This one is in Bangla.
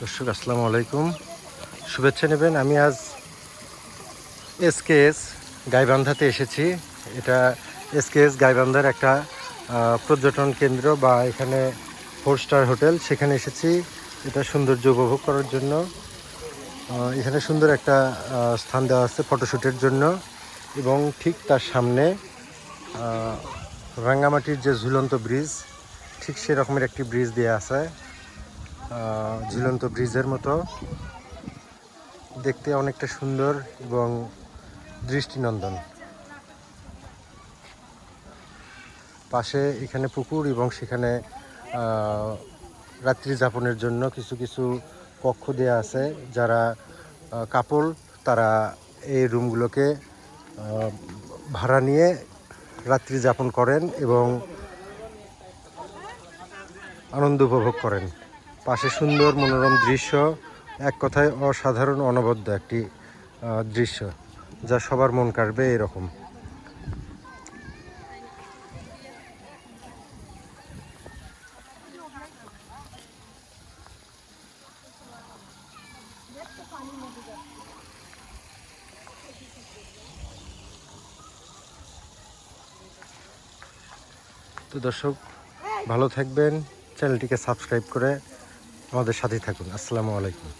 দর্শক, আসসালামু আলাইকুম। শুভেচ্ছা নেবেন। আমি আজ এসকেএস গাইবান্ধাতে এসেছি। এটা এসকেএস গাইবান্ধার একটা পর্যটন কেন্দ্র বা এখানে ফোর স্টার হোটেল। সেখানে এসেছি। এটা সৌন্দর্য উপভোগ করার জন্য। এখানে সুন্দর একটা স্থান দেওয়া আছে ফটোশ্যুটের জন্য। এবং ঠিক তার সামনে রাঙ্গামাটির যে ঝুলন্ত ব্রিজ, ঠিক সেরকমের একটি ব্রিজ দেওয়া আছে। ঝুলন্ত ব্রিজের মতো। দেখতে অনেকটা সুন্দর এবং দৃষ্টিনন্দন। পাশে এখানে পুকুর এবং সেখানে রাত্রি যাপনের জন্য কিছু কিছু কক্ষ দেয়া আছে যারা কাপল। তারা এই রুমগুলোকে ভাড়া নিয়ে রাত্রি যাপন করেন এবং আনন্দ উপভোগ করেন। পাশে সুন্দর মনোরম দৃশ্য, এক কথায় অসাধারণ অনবদ্য একটি দৃশ্য, যা সবার মন কাটবে এরকম। তো দর্শক, ভালো থাকবেন, চ্যানেলটিকে সাবস্ক্রাইব করে আমাদের সাথেই থাকুন। আসসালামু আলাইকুম।